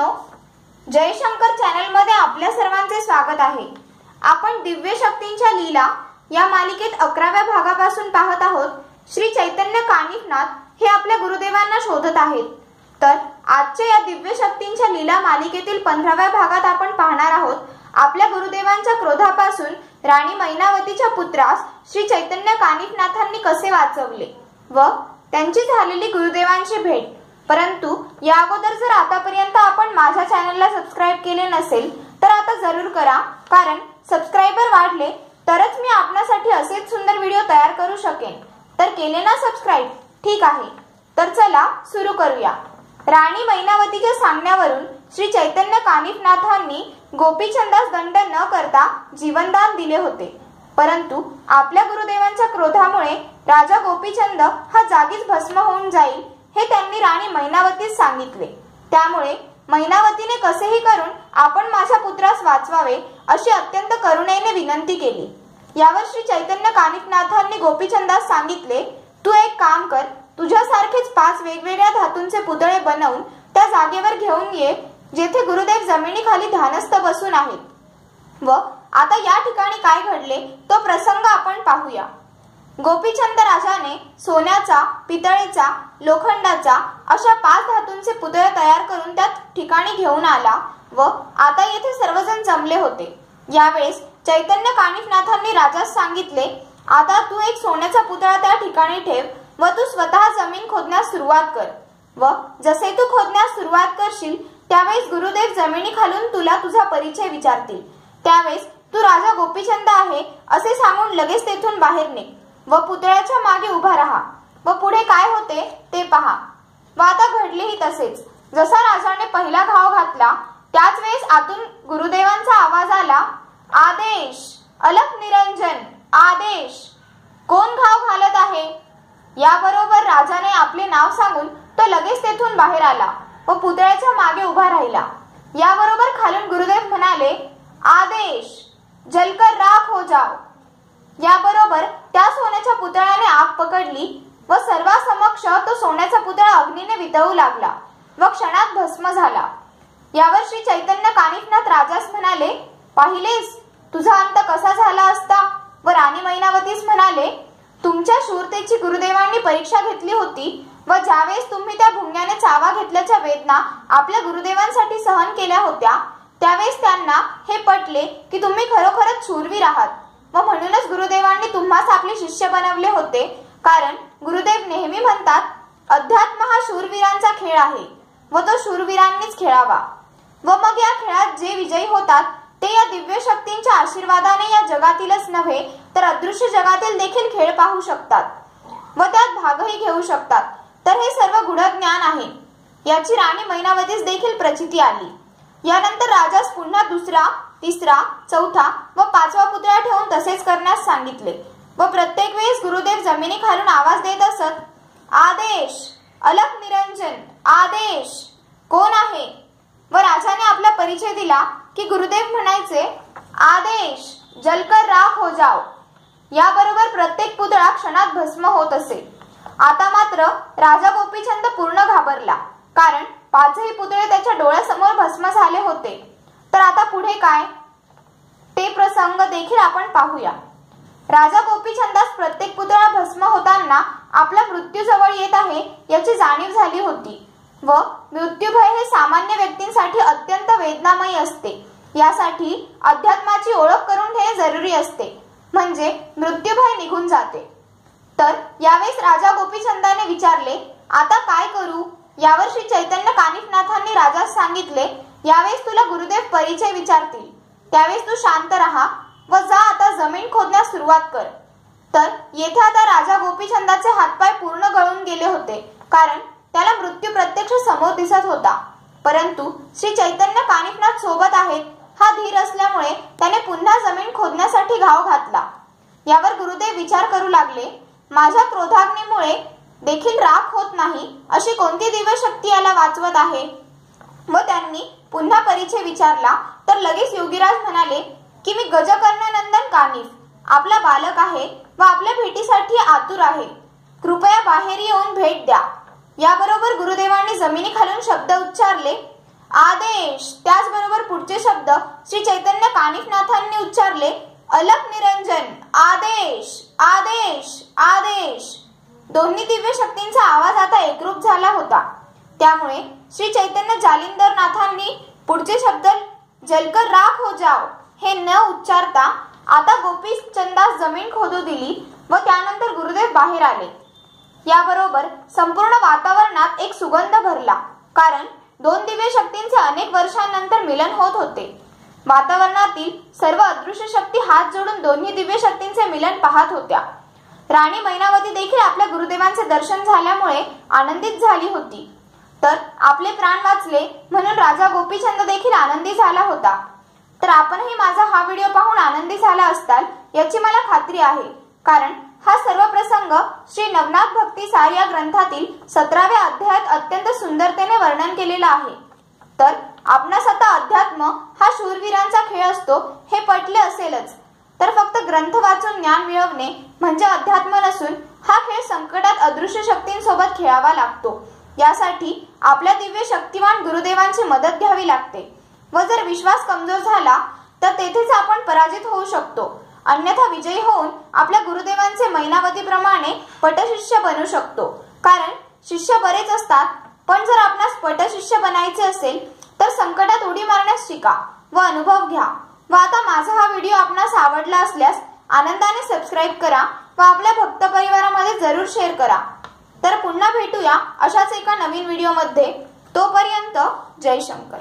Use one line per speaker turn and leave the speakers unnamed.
मित्रांनो जयशंकर चॅनलमध्ये आपल्या सर्वांचे स्वागत आहे. आपण दिव्य शक्तींच्या लीला या मालिकेत अकराव्या भागापासून पाहत आहोत. श्री चैतन्य कानिफनाथ हे आपल्या गुरुदेवांना शोधत आहेत. तर आजच्या या दिव्य शक्तींच्या लीला मालिकेतील पंधराव्या भागात आपण पाहणार आहोत. आपल्या गुरुदेवांच्या क्रोधापासून राणी मैनावतीच्या पुत्रास श्री चैतन्य कानिफनाथांनी कसे वाचवले व त्यांची झालेली गुरुदेवांची भेट परंतु या अगोदर जर आतापर्यंत आपण माझ्या चॅनलला सबस्क्राईब केले नसेल तर आता जरूर करा. कारण सबस्क्रायबर वाढले तरच मी आपणासाठी असेच सुंदर व्हिडिओ तयार करू शकेन. तर केले ना सबस्क्राईब ठीक आहे. तर चला सुरू करूया. राणी मैनावतीच्या सांगण्यावरून श्री चैतन्य कानिफनाथांनी गोपीचंदास दंड न करता जीवनदान दिले होते. परंतु आपल्या गुरुदेवांच्या क्रोधामुळे राजा गोपीचंद हा जागीच भस्म होऊन जाईल. हे त्यांनी राणी मैनावतीस सांगितले. त्यामुळे मैनावतीने कसेही करून आपण माझ्या पुत्रास वाचवावे अशी अत्यंत करुणेने विनंती केली. यावर श्री चैतन्य कानिकनाथांनी गोपीचंदास सांगितले तू एक काम कर तुझ्यासारखेच पाच वेगवेगळ्या धातूंचे पुतळे बनवून त्या जागेवर घेऊन ये जेथे गुरुदेव जमिनीखाली ध्यानस्थ बसून आहेत. व आता या ठिकाणी काय घडले तो प्रसंग आपण पाहूया. गोपीचंद राजाने सोन्याचा पितळेचा लोखंडाचा अशा पाच धातूंचे पुतळे तयार करून त्यात ठिकाणी घेऊन आला व आता येथे सर्वजण जमले होते. यावेळेस चैतन्य कानिफनाथांनी राजास सांगितले आता तू एक सोन्याचा पुतळा त्या ठिकाणी ठेव व तू स्वतः जमीन खोदण्यास सुरुवात कर. व जसे तू खोदण्यास सुरुवात करशील त्यावेळेस गुरुदेव जमिनी खालून तुला तुझा परिचय विचारतील. त्यावेळेस तू राजा गोपीचंद आहे असे सांगून लगेच तेथून बाहेर निघ. व पुतळ्याच्या मागे उभा राहा. व पुढे काय होते ते पहा. व आता घडलेही तसेच. जसा राजाने पहिला घाव घातला त्याच वेळेस आतून गुरुदेवांचा आवाज आला आदेश अलख निरंजन आदेश कोण घाव घालत आहे? याबरोबर राजाने आपले नाव सांगून तो लगेच तेथून बाहेर आला व पुतळ्याच्या मागे उभा राहिला. याबरोबर खालून गुरुदेव म्हणाले आदेश जलकर राख हो जाओ. याबरोबर त्या सोन्याच्या पुतळ्याने आग पकडली व सर्वांसमक्ष तो सोन्याचा पुतळा अग्नीने वितळू लागला व क्षणात भस्म झाला. यावर श्री चैतन्य कानिफनाथ राजास म्हणाले पाहिलेस तुझा अंत कसा झाला असता? व राणी मैनावतीस म्हणाले तुमच्या शूरतेची गुरुदेवांनी परीक्षा घेतली होती व ज्यावेळेस तुम्ही त्या भुंग्याने चावा घेतल्याच्या वेदना आपल्या गुरुदेवांसाठी सहन केल्या होत्या त्यावेळेस त्यांना हे पटले की तुम्ही खरोखरच शूरवीर आहात. व म्हणूनच गुरुदेवांनी तुम्हास आपले शिष्य बनवले होते. कारण गुरुदेव नेहमी म्हणतात अध्यात्म हा शूरवीरांचा खेळ आहे व तो शूरवीरांनीच खेळावा. व मग या खेळात जे विजयी होतात ते या दिव्य शक्तींच्या आशीर्वादाने या जगातीलच नव्हे तर अदृश्य जगातील देखील खेळ पाहू शकतात. व त्यात भागही घेऊ शकतात. तर हे सर्व गुढज्ञान आहे. याची राणी मैनावतीस देखील प्रचिती आली. यानंतर राजास पुन्हा दुसरा तिसरा चौथा व पाचवा पुतळा ठेवून तसेच करण्यास सांगितले व प्रत्येक वेळेस गुरुदेव जमिनी खालून आवाज देत असत आदेश अलक निरंजन आदेश कोण आहे? व राजाने आपला परिचय दिला की गुरुदेव म्हणायचे आदेश जलकर राख हो जाओ. याबरोबर प्रत्येक पुतळा क्षणात भस्म होत असे. आता मात्र राजा गोपीचंद पूर्ण घाबरला कारण पाचही पुतळे त्याच्या डोळ्यासमोर भस्म झाले होते. तर आता पुढे काय? ते प्रसंग देखील आपण पाहूया. राजा गोपीचंदास प्रत्येक पुतळा भस्म होताना आपला मृत्यू जवळ येत आहे याची जाणीव झाली होती. व मृत्यूभय हे सामान्य व्यक्तींसाठी अत्यंत वेदनामयी असते. यासाठी अध्यात्माची ओळख करून घेणे जरुरी असते. म्हणजे मृत्यूभय निघून जाते. तर यावेळेस राजा गोपीचंदाने विचारले आता काय करू? यावर श्री चैतन्य कानिफनाथांनी राजास सांगितले यावेळेस तुला गुरुदेव परिचय विचारतील. त्यावेळेस तू शांत राहा व जा आता जमीन खोदण्यास सुरुवात कर. तर येथे आता राजा गोपीचंदाचे हातपाय पूर्ण गळून गेले होते कारण त्याला मृत्यू प्रत्यक्ष समोर दिसत होता. परंतु श्री चैतन्य कानिफनाथ सोबत आहेत हा धीर असल्यामुळे त्याने पुन्हा जमीन खोदण्यासाठी घाव घातला. यावर गुरुदेव विचार करू लागले माझ्या क्रोधाग्नीमुळे देखील राख होत नाही अशी कोणती दिव्य शक्ती याला वाचवत आहे? व त्यांनी पुन्हा परिचय विचारला तर लगेच योगीराज म्हणाले की मी गजकर्णनंदन कानिफ. आपला बालक आहे व आपल्या भेटीसाठी आतुर आहे. कृपया बाहेर येऊन भेट द्या. याबरोबर गुरुदेवांनी जमिनी खालून शब्द उच्चारले. आदेश. त्याचबरोबर पुढचे शब्द श्री चैतन्य कानिफनाथांनी उच्चारले. अलक निरंजन. आदेश. आदेश. आदेश. दोन्ही दिव्य शक्तींचा आवाज आता एकरूप झाला होता. त्यामुळे श्री चैतन्य जालिंदर नाथांनी पुढचे शब्द जलकर राख हो जाओ हे न उच्चारता आता गोपी चंदास जमीन खोदू दिली व त्यानंतर गुरुदेव बाहेर आले. याबरोबर संपूर्ण वातावरणात एक सुगंध भरला कारण दोन दिव्य शक्तींचे अनेक वर्षांनंतर मिलन होत होते. वातावरणातील सर्व अदृश्य शक्ती हात जोडून दोन्ही दिव्य शक्तींचे मिलन पाहत होत्या. राणी मैनावती देखील आपल्या गुरुदेवांचे दर्शन झाल्यामुळे आनंदित झाली होती. तर आपले प्राण वाचले म्हणून राजा गोपीचंद देखील आनंदी झाला होता. तर आपणही माझा हा व्हिडिओ पाहून आनंदी झाला असताल याची मला खात्री आहे. कारण हा सर्व प्रसंग श्री नवनाथ भक्ती सार या ग्रंथातील सतराव्या अध्यायात अत्यंत सुंदरतेने वर्णन केलेला आहे. तर आपणास आता अध्यात्म हा शूरवीरांचा खेळ असतो हे पटले असेलच. तर फक्त ग्रंथ वाचून ज्ञान मिळवणे म्हणजे अध्यात्म नसून हा खेळ संकटात अदृश्य शक्तींसोबत खेळावा लागतो. यासाठी आपल्या दिव्य शक्तिमान गुरुदेवांची मदत घ्यावी लागते. व जर विश्वास कमजोर झाला तर तेथेच आपण पराजित होऊ शकतो. अन्यथा विजयी होऊन आपल्या गुरुदेवांचे मैनावतीप्रमाणे पटशिष्य बनू शकतो. कारण शिष्य बरेच असतात पण जर आपणास पटशिष्य बनायचे असेल तर संकटात उडी मारण्यास शिका व अनुभव घ्या. व आता माझा हा व्हिडिओ आपणास आवडला असल्यास आनंदाने सबस्क्राईब करा व आपल्या भक्त परिवारामध्ये जरूर शेअर करा. तर पुन्हा भेटूया अशाच एका नवीन व्हिडिओमध्ये. तोपर्यंत जय शंकर.